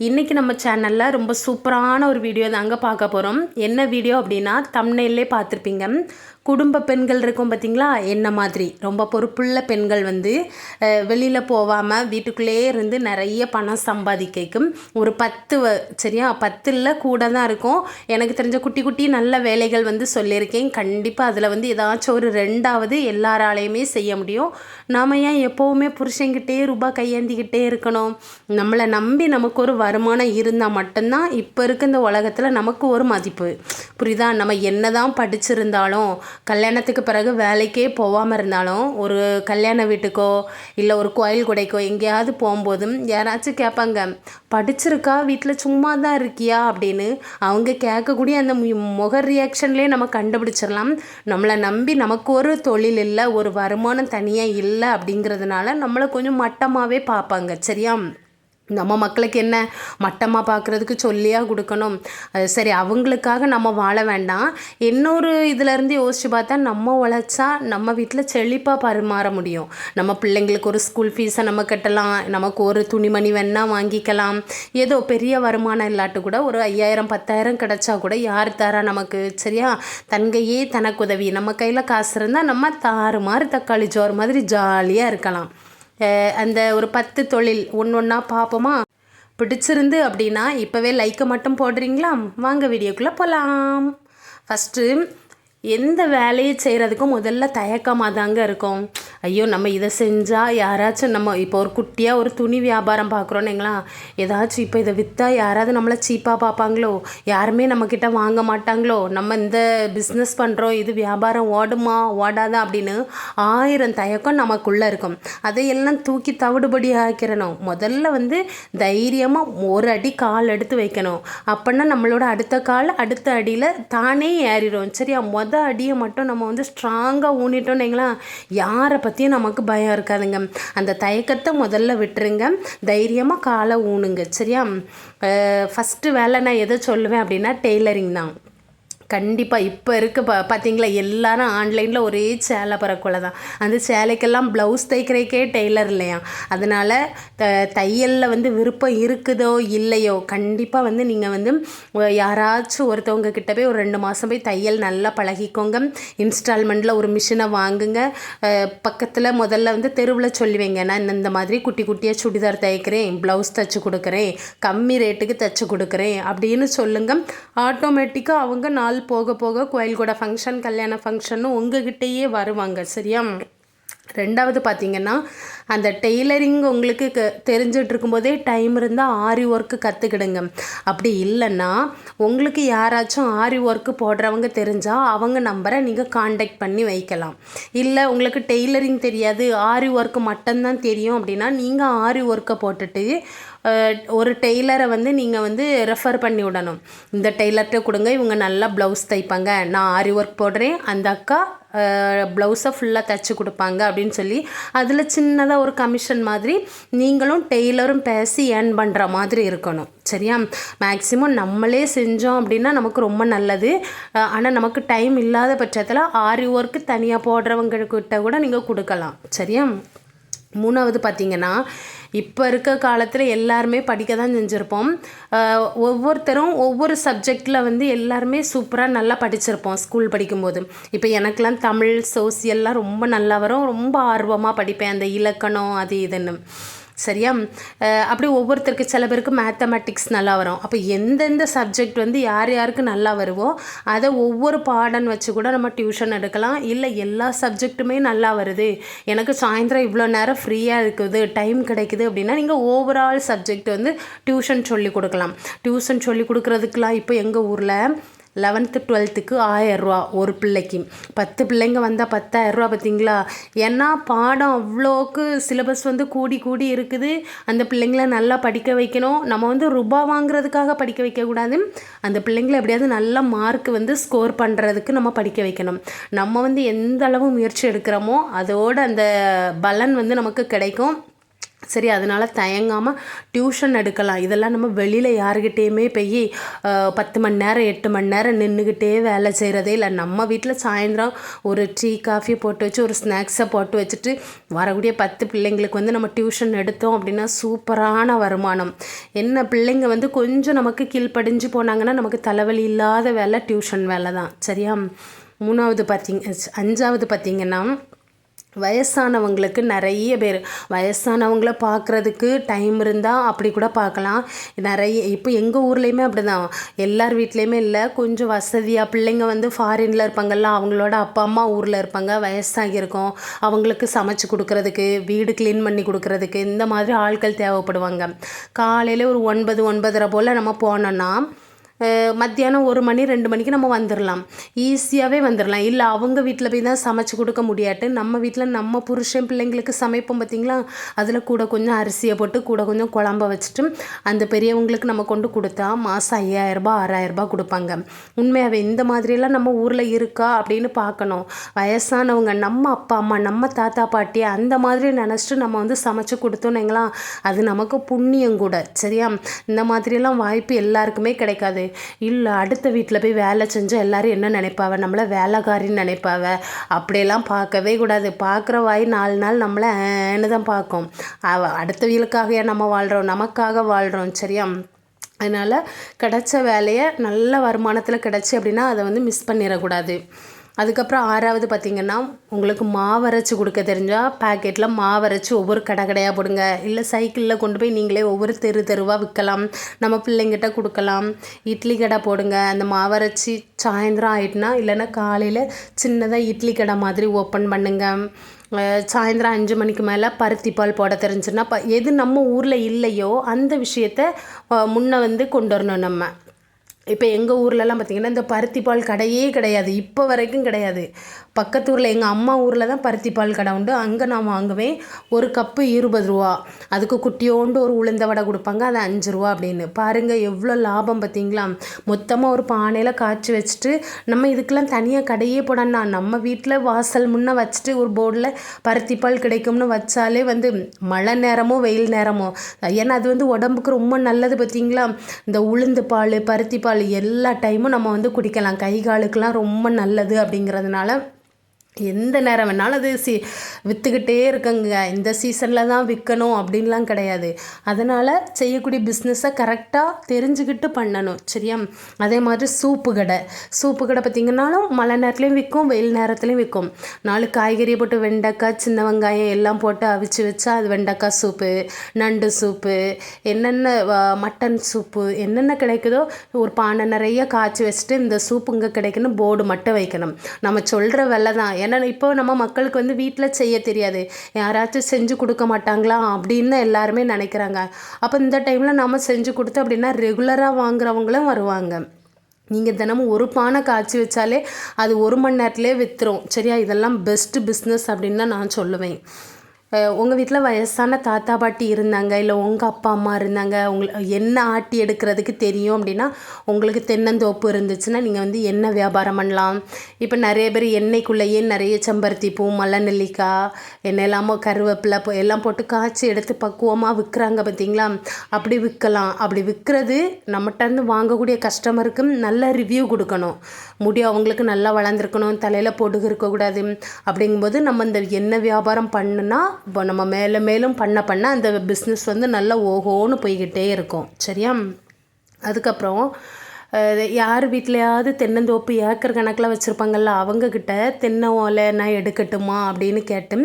இன்றைக்கி நம்ம சேனலில் ரொம்ப சூப்பரான ஒரு வீடியோ தாங்க பார்க்க போகிறோம் என்ன வீடியோ அப்படின்னா தம்னையிலே பார்த்துருப்பீங்க. குடும்ப பெண்கள் இருக்கும் பார்த்திங்களா என்ன மாதிரி? ரொம்ப பொறுப்புள்ள பெண்கள் வந்து வெளியில் போகாமல் வீட்டுக்குள்ளேயே இருந்து நிறைய பணம் சம்பாதிக்கும் ஒரு பத்து வ சரியா? பத்தில் கூட தான் இருக்கும். எனக்கு தெரிஞ்ச குட்டி குட்டி நல்ல வேலைகள் வந்து சொல்லியிருக்கேன். கண்டிப்பாக அதில் வந்து ஏதாச்சும் ஒரு ரெண்டாவது எல்லாராலையுமே செய்ய முடியும். நாம் ஏன் எப்போவுமே புருஷங்கிட்டே ரூபாய் கையேந்திக்கிட்டே இருக்கணும்? நம்மளை நம்பி நமக்கு ஒரு வருமானம் இருந்தால் மட்டும்தான் இப்போ இருக்க இந்த உலகத்தில் நமக்கு ஒரு மதிப்பு. புரியுதா? நம்ம என்ன தான் படிச்சிருந்தாலும் கல்யாணத்துக்கு பிறகு வேலைக்கே போகாமல் இருந்தாலும் ஒரு கல்யாண வீட்டுக்கோ இல்லை ஒரு கோயில் குடைக்கோ எங்கேயாவது போகும்போதும் யாராச்சும் கேட்பாங்க படிச்சிருக்கா? வீட்டில் சும்மா தான் இருக்கியா? அப்படின்னு அவங்க கேட்கக்கூடிய அந்த முக ரியாக்ஷன்லேயே நம்ம கண்டுபிடிச்சிடலாம். நம்மளை நம்பி நமக்கு ஒரு தொழில் இல்லை ஒரு வருமானம் தனியாக இல்லை அப்படிங்கிறதுனால நம்மளை கொஞ்சம் மட்டமாகவே பார்ப்பாங்க. சரியா? நம்ம மக்களுக்கு என்ன மட்டமாக பார்க்குறதுக்கு சொல்லியாக கொடுக்கணும். சரி அவங்களுக்காக நம்ம வாழ வேண்டாம். இன்னொரு இதுலேருந்து யோசித்து பார்த்தா நம்ம உழைச்சா நம்ம வீட்டில் செழிப்பாக பரிமாற முடியும். நம்ம பிள்ளைங்களுக்கு ஒரு ஸ்கூல் ஃபீஸை நம்ம கட்டலாம். நமக்கு ஒரு துணிமணி வேணால் வாங்கிக்கலாம். ஏதோ பெரிய வருமானம் இல்லாட்டு கூட ஒரு ஐயாயிரம் பத்தாயிரம் கிடச்சா கூட யார் தரா நமக்கு? சரியா? தன்கையே தனக்கு உதவி நம்ம கையில் காசு இருந்தால் நம்ம தாறு மாதிரி தக்காளி சோறு மாதிரி ஜாலியாக இருக்கலாம். அந்த ஒரு பத்து தொழில் ஒன்று ஒன்றா பார்ப்போமா பிடிச்சிருந்து அப்படின்னா இப்போவே லைக்கை மட்டும் போடுறீங்களா? வாங்க வீடியோக்குள்ளே போகலாம் ஃபஸ்ட்டு எந்த வேலையை செய்கிறதுக்கும் முதல்ல தயக்கமாக தாங்க இருக்கும். ஐயோ நம்ம இதை செஞ்சால் யாராச்சும் நம்ம இப்போ ஒரு குட்டியாக ஒரு துணி வியாபாரம் பார்க்குறோன்னுங்களா ஏதாச்சும் இப்போ இதை விற்றா யாராவது நம்மளை சீப்பாக பார்ப்பாங்களோ? யாருமே நம்மக்கிட்ட வாங்க மாட்டாங்களோ? நம்ம இந்த பிஸ்னஸ் பண்ணுறோம் இது வியாபாரம் ஓடுமா ஓடாதா அப்படின்னு ஆயிரம் தயக்கம் நமக்குள்ளே இருக்கும். அதையெல்லாம் தூக்கி தவிடுபடி ஆக்கிறணும் முதல்ல வந்து தைரியமாக ஒரு அடி கால் எடுத்து வைக்கணும். அப்படின்னா நம்மளோட அடுத்த கால் அடுத்த அடியில் தானே ஏறிடும். சரியா? மொதல் அடியை மட்டும் நம்ம வந்து ஸ்ட்ராங்காக ஊனிட்டோன்னீங்களா யாரை பற்றியும் நமக்கு பயம் இருக்காதுங்க. அந்த தயக்கத்தை முதல்ல விட்டுருங்க. தைரியமாக காலை ஊனுங்க. சரியா? ஃபஸ்ட்டு வேலை நான் எதை சொல்லுவேன் அப்படின்னா டெய்லரிங் தான். கண்டிப்பாக இப்போ இருக்க பா பார்த்தீங்களா எல்லாரும் ஆன்லைனில் ஒரே சேலை பறக்குள்ள தான். அந்த சேலைக்கெல்லாம் ப்ளவுஸ் தைக்கிறக்கே டெய்லர் இல்லையா? அதனால் த தையலில் வந்து விருப்பம் இருக்குதோ இல்லையோ கண்டிப்பாக வந்து நீங்கள் வந்து யாராச்சும் ஒருத்தவங்க கிட்ட போய் ஒரு ரெண்டு மாதம் போய் தையல் நல்லா பழகிக்கோங்க. இன்ஸ்டால்மெண்ட்டில் ஒரு மிஷினை வாங்குங்க. பக்கத்தில் முதல்ல வந்து தெருவில் சொல்லுவீங்க நான் இந்த மாதிரி குட்டி குட்டியாக சுடிதார் தைக்கிறேன் ப்ளவுஸ் தைச்சி கொடுக்குறேன் கம்மி ரேட்டுக்கு தைச்சி கொடுக்குறேன் அப்படின்னு சொல்லுங்கள் ஆட்டோமேட்டிக்காக அவங்க நாலு நாள் போக போக கோயில் கூட ஃபங்க்ஷன் கல்யாண ஃபங்க்ஷன்னு உங்ககிட்டயே வருவாங்க சரியா? ரெண்டாவது பார்த்திங்கன்னா அந்த டெய்லரிங் உங்களுக்கு க தெரிஞ்சிட்டு இருக்கும்போதே டைம் இருந்தால் ஆரி ஒர்க்கு கற்றுக்கிடுங்க அப்படி இல்லைன்னா உங்களுக்கு யாராச்சும் ஆரி ஒர்க்கு போடுறவங்க தெரிஞ்சால் அவங்க நம்பரை நீங்கள் காண்டாக்ட் பண்ணி வைக்கலாம். இல்லை உங்களுக்கு டெய்லரிங் தெரியாது ஆரி ஒர்க்கு மட்டும்தான் தெரியும் அப்படின்னா நீங்கள் ஆரி ஒர்க்கை போட்டுட்டு ஒரு டெய்லரை வந்து நீங்கள் வந்து ரெஃபர் பண்ணி விடணும். இந்த டெய்லர்கிட்ட கொடுங்க இவங்க நல்லா ப்ளவுஸ் தைப்பாங்க நான் ஆரி ஒர்க் போடுறேன் அந்த அக்கா ப்ளவுஸை ஃபுல்லாக தைச்சி கொடுப்பாங்க அப்படின்னு சொல்லி அதில் சின்னதாக ஒரு கமிஷன் மாதிரி நீங்களும் டெய்லரும் பேசி ஏர்ன் பண்ணுற மாதிரி இருக்கணும். சரியா? மேக்ஸிமம் நம்மளே செஞ்சோம் அப்படின்னா நமக்கு ரொம்ப நல்லது. ஆனால் நமக்கு டைம் இல்லாத பட்சத்தில் ஆரி ஒர்க்கு தனியாக போடுறவங்கக்கிட்ட கூட நீங்கள் கொடுக்கலாம். சரியா? மூணாவது பார்த்தீங்கன்னா இப்போ இருக்க காலத்தில் எல்லாருமே படிக்க தான் செஞ்சுருப்போம் ஒவ்வொருத்தரும் ஒவ்வொரு சப்ஜெக்டில் வந்து எல்லாருமே சூப்பராக நல்லா படிச்சிருப்போம் ஸ்கூல் படிக்கும்போது. இப்போ எனக்கெலாம் தமிழ் சோசியல்லாம் ரொம்ப நல்லா வரும். ரொம்ப ஆர்வமாக படிப்பேன். அந்த இலக்கணம் அது இதுன்னு. சரியா? அப்படி ஒவ்வொருத்தருக்கு சில பேருக்கு மேத்தமெட்டிக்ஸ் நல்லா வரும். அப்போ எந்தெந்த சப்ஜெக்ட் வந்து யார் யாருக்கு நல்லா வருவோ அதை ஒவ்வொரு பாடம் வச்சு கூட நம்ம டியூஷன் எடுக்கலாம். இல்லை எல்லா சப்ஜெக்ட்டுமே நல்லா வருது. எனக்கு சாயந்தரம் இவ்வளோ நேரம் ஃப்ரீயாக இருக்குது டைம் கிடைக்குது அப்படின்னா நீங்கள் ஓவரால் சப்ஜெக்ட் வந்து டியூஷன் சொல்லி கொடுக்கலாம். டியூஷன் சொல்லி கொடுக்குறதுக்கெலாம் இப்போ எங்கள் ஊரில் லெவன்த்து டுவெல்த்துக்கு ஆயரூவா ஒரு பிள்ளைக்கு. பத்து பிள்ளைங்க வந்தால் பத்தாயிரரூவா பார்த்தீங்களா ஏன்னா பாடம் அவ்வளோக்கு சிலபஸ் வந்து கூடி கூடி இருக்குது. அந்த பிள்ளைங்கள நல்லா படிக்க வைக்கணும். நம்ம வந்து ரூபா வாங்குறதுக்காக படிக்க வைக்கக்கூடாது. அந்த பிள்ளைங்களை எப்படியாவது நல்ல மார்க் வந்து ஸ்கோர் பண்ணுறதுக்கு நம்ம படிக்க வைக்கணும். நம்ம வந்து எந்த அளவு முயற்சி எடுக்கிறோமோ அதோட அந்த பலன் வந்து நமக்கு கிடைக்கும். சரி அதனால் தயங்காமல் டியூஷன் எடுக்கலாம். இதெல்லாம் நம்ம வெளியில் யாருக்கிட்டேயுமே போய் பத்து மணி நேரம் எட்டு மணி நேரம் நின்றுக்கிட்டே வேலை செய்கிறதே இல்லை. நம்ம வீட்டில் சாயந்தரம் ஒரு டீ காஃபி போட்டு வச்சு ஒரு ஸ்நாக்ஸை போட்டு வச்சுட்டு வரக்கூடிய பத்து பிள்ளைங்களுக்கு வந்து நம்ம டியூஷன் எடுத்தோம் அப்படின்னா சூப்பரான வருமானம். என்ன பிள்ளைங்க வந்து கொஞ்சம் நமக்கு கீழ்ப்படிஞ்சு போனாங்கன்னா நமக்கு தலைவலி இல்லாத வேலை டியூஷன் வேலை தான். சரியா? மூணாவது பார்த்தீங்க அஞ்சாவது பார்த்திங்கன்னா வயசானவங்களுக்கு நிறைய பேர். வயசானவங்கள பார்க்குறதுக்கு டைம் இருந்தால் அப்படி கூட பார்க்கலாம் நிறைய இப்போ எங்கள் ஊர்லேயுமே அப்படி தான் எல்லார் வீட்லேயுமே இல்லை. கொஞ்சம் வசதியாக பிள்ளைங்க வந்து ஃபாரினில் இருப்பாங்கல்ல அவங்களோட அப்பா அம்மா ஊரில் இருப்பாங்க. வயசாகி இருக்கும் அவங்களுக்கு சமைச்சு கொடுக்கறதுக்கு வீடு க்ளீன் பண்ணி கொடுக்கறதுக்கு இந்த மாதிரி ஆட்கள் தேவைப்படுவாங்க. காலையில் ஒரு ஒன்பது ஒன்பதரை போல் நம்ம போனோன்னா மத்தியானம் ஒரு மணி ரெண்டு மணிக்கு நம்ம வந்துடலாம் ஈஸியாகவே வந்துடலாம் இல்லை அவங்க வீட்டில் போய் தான் சமைச்சு கொடுக்க முடியாட்டு. நம்ம வீட்டில் நம்ம புருஷன் பிள்ளைங்களுக்கு சமைப்போம் பார்த்தீங்களா அதில் கூட கொஞ்சம் அரிசியை போட்டு கூட கொஞ்சம் குழம்ப வச்சுட்டு அந்த பெரியவங்களுக்கு நம்ம கொண்டு கொடுத்தா மாதம் ஐயாயிரரூபா ஆறாயிரரூபா கொடுப்பாங்க. உண்மையாகவே இந்த மாதிரியெல்லாம் நம்ம ஊரில் இருக்கா அப்படின்னு பார்க்கணும். வயசானவங்க நம்ம அப்பா அம்மா நம்ம தாத்தா பாட்டி அந்த மாதிரி நினச்சிட்டு நம்ம வந்து சமைச்சு கொடுத்தோன்னீங்களா அது நமக்கு புண்ணியம் கூட. சரியா? இந்த மாதிரியெல்லாம் வாய்ப்பு எல்லாருக்குமே கிடைக்காது. இல்லை அடுத்த வீட்டில் போய் வேலை செஞ்சால் எல்லோரும் என்ன நினைப்பாவ? நம்மளை வேலைக்காரின்னு நினைப்பாவ? அப்படியெல்லாம் பார்க்கவே கூடாது. பார்க்குற வாய் நாலு நாள் நம்மளை ஏன்னு தான் பார்க்கும். அடுத்த வீலுக்காக ஏன் நம்ம வாழ்கிறோம் நமக்காக வாழ்கிறோம் சரியா? அதனால் கிடைச்ச வேலையை நல்ல வருமானத்தில் கிடச்சி அப்படின்னா அதை வந்து மிஸ் பண்ணிடக்கூடாது. அதுக்கப்புறம் ஆறாவது பார்த்திங்கன்னா உங்களுக்கு மாவரைச்சி கொடுக்க தெரிஞ்சால் பேக்கெட்டில் மாவரைச்சி ஒவ்வொரு கடை கடையாக போடுங்க. இல்லை சைக்கிளில் கொண்டு போய் நீங்களே ஒவ்வொரு தெரு தெருவாக விற்கலாம் நம்ம பிள்ளைங்கிட்ட கொடுக்கலாம். இட்லி கடை போடுங்க. அந்த மாவரைச்சி சாயந்தரம் ஆயிட்டுனா இல்லைன்னா காலையில் சின்னதாக இட்லி கடை மாதிரி ஓப்பன் பண்ணுங்கள் சாயந்தரம் அஞ்சு மணிக்கு மேலே பருத்தி பால் போட தெரிஞ்சுன்னா ப எது நம்ம ஊரில் இல்லையோ அந்த விஷயத்த முன்னே வந்து கொண்டு வரணும் நம்ம. இப்போ எங்கள் ஊர்லலாம் பார்த்திங்கன்னா இந்த பருத்தி பால் கடையே கிடையாது. இப்போ வரைக்கும் கிடையாது. பக்கத்து ஊரில் எங்கள் அம்மா ஊரில் தான் பருத்தி பால் கடை உண்டு. அங்கே நான் வாங்குவேன். ஒரு கப்பு இருபது ரூபா. அதுக்கு குட்டியோண்டு ஒரு உளுந்த வடை கொடுப்பாங்க. அது அஞ்சு ரூபா அப்படின்னு. பாருங்கள் எவ்வளோ லாபம் பார்த்தீங்களா மொத்தமாக ஒரு பானையில் காய்ச்சி வச்சுட்டு நம்ம இதுக்கெல்லாம் தனியாக கடையே போடணும்னா நம்ம வீட்டில் வாசல் முன்னே வச்சுட்டு ஒரு போர்டில் பருத்தி பால் கிடைக்கும்னு வச்சாலே வந்து மழை நேரமோ வெயில் நேரமோ. ஏன்னா அது வந்து உடம்புக்கு ரொம்ப நல்லது பார்த்தீங்களா இந்த உளுந்து பால் பருத்தி பால் எல்லா டைமும் நம்ம வந்து குடிக்கலாம். கை காலுக்கெலாம் ரொம்ப நல்லது அப்படிங்கிறதுனால எந்த நேரம் வேணாலும் அது சி விற்றுக்கிட்டே இருக்குங்க. இந்த சீசனில் தான் விற்கணும் அப்படின்லாம் கிடையாது. அதனால் செய்யக்கூடிய பிஸ்னஸை கரெக்டாக தெரிஞ்சுக்கிட்டு பண்ணணும். சரியா? அதே மாதிரி சூப்பு கடை. சூப்பு கடை பார்த்திங்கனாலும் மழை நேரத்துலையும் விற்கும் வெயில் நேரத்துலையும் விற்கும். நாலு காய்கறியை போட்டு வெண்டைக்காய் சின்ன வெங்காயம் எல்லாம் போட்டு அவிச்சு வச்சா அது வெண்டைக்காய் சூப்பு நண்டு சூப்பு என்னென்ன மட்டன் சூப்பு என்னென்ன கிடைக்குதோ ஒரு பானை நிறைய காய்ச்சி வச்சுட்டு இந்த சூப்பு இங்கே கிடைக்குன்னு போர்டு மட்டும் வைக்கணும். நம்ம சொல்கிற வெலை தான் ஏன்னா இப்போ நம்ம மக்களுக்கு வந்து வீட்டில் செய்ய தெரியாது. யாராச்சும் செஞ்சு கொடுக்க மாட்டாங்களா அப்படின்னு எல்லாருமே நினைக்கிறாங்க. அப்போ இந்த டைமில் நம்ம செஞ்சு கொடுத்து அப்படின்னா ரெகுலராக வாங்குறவங்களும் வருவாங்க. நீங்கள் தினமும் ஒரு பானை காய்ச்சி வச்சாலே அது ஒரு மணி நேரத்துலேயே விற்றுரும் சரியா? இதெல்லாம் பெஸ்ட்டு பிஸ்னஸ் அப்படின்னு தான் நான் சொல்லுவேன். உங்கள் வீட்டில் வயசான தாத்தா பாட்டி இருந்தாங்க இல்லை உங்கள் அப்பா அம்மா இருந்தாங்க உங்களை என்ன ஆட்டி எடுக்கிறதுக்கு தெரியும் அப்படின்னா உங்களுக்கு தென்னந்தோப்பு இருந்துச்சுன்னா நீங்கள் வந்து எண்ணெய் வியாபாரம் பண்ணலாம்? இப்போ நிறைய பேர் எண்ணெய்க்குள்ளேயே நிறைய செம்பருத்தி பூ மலை நெல்லிக்காய் எண்ணெய் எல்லாமோ கருவேப்பிலை பூ எல்லாம் போட்டு காய்ச்சி எடுத்து பக்குவமாக விற்கிறாங்க பார்த்தீங்களா? அப்படி விற்கலாம். அப்படி விற்கிறது நம்மகிட்டருந்து வாங்கக்கூடிய கஸ்டமருக்கு நல்ல ரிவ்யூ கொடுக்கணும். முடி அவங்களுக்கு நல்லா வளர்ந்துருக்கணும் தலையில் பொடுகு இருக்கக்கூடாது. அப்படிங்கும்போது நம்ம இந்த எண்ணெய் வியாபாரம் பண்ணுன்னா இப்போ நம்ம மேலே மேலும் பண்ண பண்ண அந்த பிஸ்னஸ் வந்து நல்லா ஓஹோன்னு போய்கிட்டே இருக்கும். சரியா? அதுக்கப்புறம் யார் வீட்லையாவது தென்னந்தோப்பு ஏக்கர் கணக்கில் வச்சுருப்பாங்கல்ல அவங்கக்கிட்ட தென்னை ஓலை நான் எடுக்கட்டுமா அப்படின்னு கேட்டு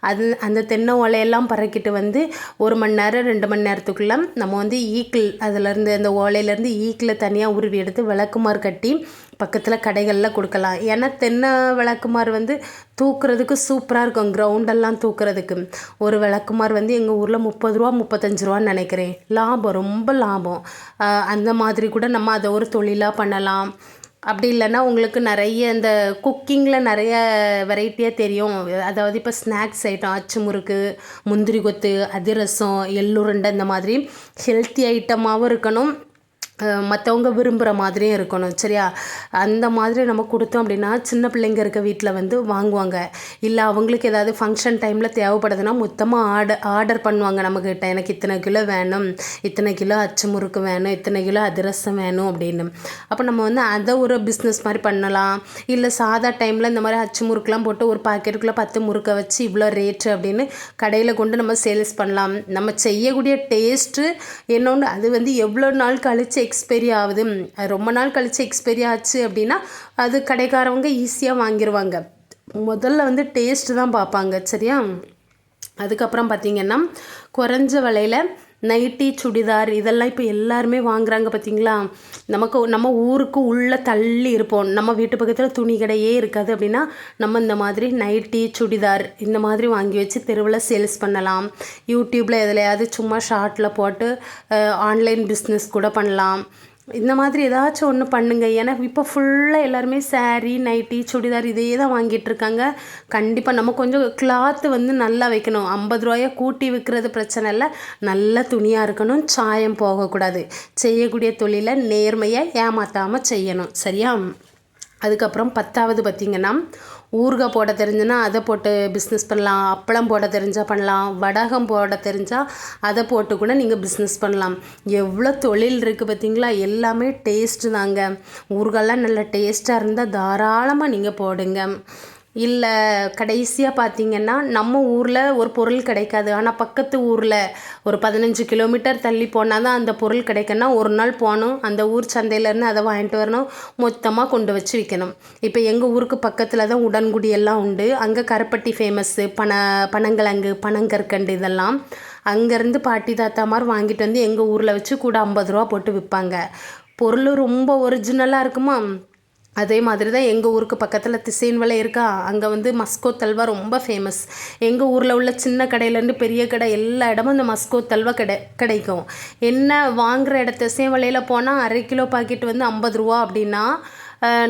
அது அந்த தென்னை ஓலையெல்லாம் பறக்கிட்டு வந்து ஒரு மணி நேரம் ரெண்டு மணி நேரத்துக்குள்ளே நம்ம வந்து ஈக்கிள் அதுலேருந்து அந்த ஓலையிலேருந்து ஈக்கில் தனியாக உருவி எடுத்து விளக்குமாறு கட்டி பக்கத்தில் கடைகளில் கொடுக்கலாம். ஏன்னா தென்னை விளக்குமாறு வந்து தூக்குறதுக்கு சூப்பராக இருக்கும். கிரவுண்டெல்லாம் தூக்குறதுக்கு. ஒரு விளக்குமாறு வந்து எங்கள் ஊரில் முப்பது ரூபா முப்பத்தஞ்சு ரூபான்னு நினைக்கிறேன். லாபம் ரொம்ப லாபம். அந்த மாதிரி கூட நம்ம அதை ஒரு தொழிலாக பண்ணலாம். அப்படி இல்லைன்னா உங்களுக்கு நிறைய இந்த குக்கிங்கில் நிறைய வெரைட்டியாக தெரியும். அதாவது இப்போ ஸ்நாக்ஸ் ஐட்டம் அச்சு முறுக்கு முந்திரி கொத்து அதிரசம் எள்ளுருண்டை இந்த மாதிரி ஹெல்த்தி ஐட்டமாகவும் இருக்கணும். மற்றவங்க விரும்புகிற மாதிரியும் இருக்கணும். சரியா? அந்த மாதிரி நம்ம கொடுத்தோம் அப்படின்னா சின்ன பிள்ளைங்க இருக்க வீட்டில் வந்து வாங்குவாங்க. இல்லை அவங்களுக்கு ஏதாவது ஃபங்க்ஷன் டைமில் தேவைப்படுதுன்னா மொத்தமாக ஆர்டர் ஆர்டர் பண்ணுவாங்க நம்மக்கிட்ட எனக்கு இத்தனை கிலோ வேணும் இத்தனை கிலோ அச்சு முறுக்கு வேணும் இத்தனை கிலோ அதிரசம் வேணும் அப்படின்னு. அப்போ நம்ம வந்து அதை ஒரு பிஸ்னஸ் மாதிரி பண்ணலாம். இல்லை சாதா டைமில் இந்த மாதிரி அச்சு முறுக்குலாம் போட்டு ஒரு பாக்கெட்டுக்குள்ளே பத்து முறுக்கை வச்சு இவ்வளோ ரேட்டு அப்படின்னு கடையில் கொண்டு நம்ம சேல்ஸ் பண்ணலாம். நம்ம செய்யக்கூடிய டேஸ்ட்டு என்னொன்று அது வந்து எவ்வளோ நாள் கழிச்சு எக்ஸ்பைரி ஆகுது. அது ரொம்ப நாள் கழித்து எக்ஸ்பைரி ஆச்சு அப்படின்னா அது கடைக்காரவங்க ஈஸியாக வாங்கிடுவாங்க முதல்ல வந்து டேஸ்ட்டு தான் பார்ப்பாங்க சரியா? அதுக்கப்புறம் பார்த்திங்கன்னா குறைஞ்ச விலையில் நைட்டி சுடிதார் இதெல்லாம் இப்போ எல்லாருமே வாங்குறாங்க பார்த்தீங்களா நமக்கு நம்ம ஊருக்கு உள்ளே தள்ளி இருப்போம். நம்ம வீட்டு பக்கத்தில் துணி கடையே இருக்காது அப்படின்னா நம்ம இந்த மாதிரி நைட்டி சுடிதார் இந்த மாதிரி வாங்கி வச்சு தெருவில் சேல்ஸ் பண்ணலாம். யூடியூப்பில் எதுலையாவது சும்மா ஷார்ட்டில் போட்டு ஆன்லைன் பிஸ்னஸ் கூட பண்ணலாம். இந்த மாதிரி ஏதாச்சும் ஒன்று பண்ணுங்க. ஏன்னா இப்போ ஃபுல்லாக எல்லாருமே சாரீ நைட்டி சுடிதார் இதே தான் வாங்கிட்டு இருக்காங்க. கண்டிப்பாக நம்ம கொஞ்சம் கிளாத்து வந்து நல்லா வைக்கணும். ஐம்பது ரூபாயை கூட்டி விற்கிறது பிரச்சனை இல்லை. நல்ல துணியாக இருக்கணும். சாயம் போகக்கூடாது. செய்யக்கூடிய தொழிலை நேர்மையாக ஏமாற்றாமல் செய்யணும். சரியா? அதுக்கப்புறம் பத்தாவது பார்த்திங்கன்னா ஊறுகாய் போட தெரிஞ்சுன்னா அதை போட்டு பிஸ்னஸ் பண்ணலாம் அப்பளம் போட தெரிஞ்சால் பண்ணலாம் வடகம் போட தெரிஞ்சால் அதை போட்டு கூட நீங்கள் பிஸ்னஸ் பண்ணலாம். எவ்வளோ தொழில் இருக்குது பார்த்தீங்களா? எல்லாமே டேஸ்ட்டு தாங்க. ஊறுகாயெலாம் நல்ல டேஸ்ட்டாக இருந்தால் தாராளமாக நீங்கள் போடுங்க. இல்லை கடைசியாக பார்த்தீங்கன்னா நம்ம ஊரில் ஒரு பொருள் கிடைக்காது. ஆனால் பக்கத்து ஊரில் ஒரு பதினஞ்சு கிலோமீட்டர் தள்ளி போனால் தான் அந்த பொருள் கிடைக்குன்னா ஒரு நாள் போகணும். அந்த ஊர் சந்தையிலேருந்து அதை வாங்கிட்டு வரணும். மொத்தமாக கொண்டு வச்சு விற்கணும் இப்போ எங்கள் ஊருக்கு பக்கத்தில் தான் உடன்குடி எல்லாம் உண்டு. அங்கே கருப்பட்டி ஃபேமஸ்ஸு பன பனங்கிழங்கு பனங்கற்கண்டு இதெல்லாம். அங்கேருந்து பாட்டி தாத்தா மாதிரி வாங்கிட்டு வந்து எங்கள் ஊரில் வச்சு கூட ஐம்பது ரூபா போட்டு விற்பாங்க பொருள் ரொம்ப ஒரிஜினலாக இருக்குமா? அதே மாதிரி தான் எங்கள் ஊருக்கு பக்கத்தில் திசைன்வலை இருக்கா? அங்கே வந்து மஸ்கோ தல்வா ரொம்ப ஃபேமஸ் எங்கள் ஊரில் உள்ள சின்ன கடையிலேருந்து பெரிய கடை எல்லா இடமும் இந்த மஸ்கோ தல்வா கிடை கிடைக்கும். என்ன வாங்குகிற இடத்த திசைவலையில் போனால் அரை கிலோ பாக்கெட் வந்து ஐம்பது ரூபா அப்படின்னா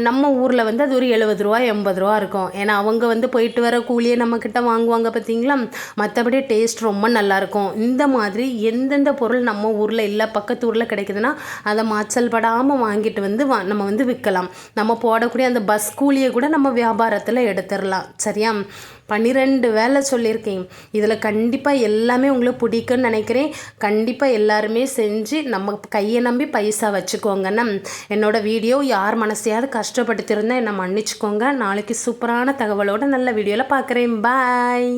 நம்ம ஊரில் வந்து அது ஒரு எழுபது ரூபா எண்பது ரூபா இருக்கும். ஏன்னா அவங்க வந்து போயிட்டு வர கூலியை நம்மக்கிட்ட வாங்குவாங்க பார்த்தீங்களா மற்றபடி டேஸ்ட் ரொம்ப நல்லாயிருக்கும் இந்த மாதிரி எந்தெந்த பொருள் நம்ம ஊரில் இல்லை பக்கத்து ஊரில் கிடைக்குதுன்னா அதை மாச்சல் படாமல் வாங்கிட்டு வந்து வா நம்ம வந்து விற்கலாம் நம்ம போடக்கூடிய அந்த பஸ் கூலியை கூட நம்ம வியாபாரத்தில் எடுத்துடலாம் சரியா? பன்னிரெண்டு வேலை சொல்லியிருக்கேன். இதில் கண்டிப்பாக எல்லாமே உங்களுக்கு பிடிக்குன்னு நினைக்கிறேன். கண்டிப்பாக எல்லாருமே செஞ்சு நம்ம கையை நம்பி பைசா வச்சுக்கோங்கண்ணா என்னோடய வீடியோ யார் மனசையாவது கஷ்டப்படுத்தியிருந்தால் என்னை மன்னிச்சுக்கோங்க. நாளைக்கு சூப்பரான தகவலோடு நல்ல வீடியோவில் பார்க்குறேன். பாய்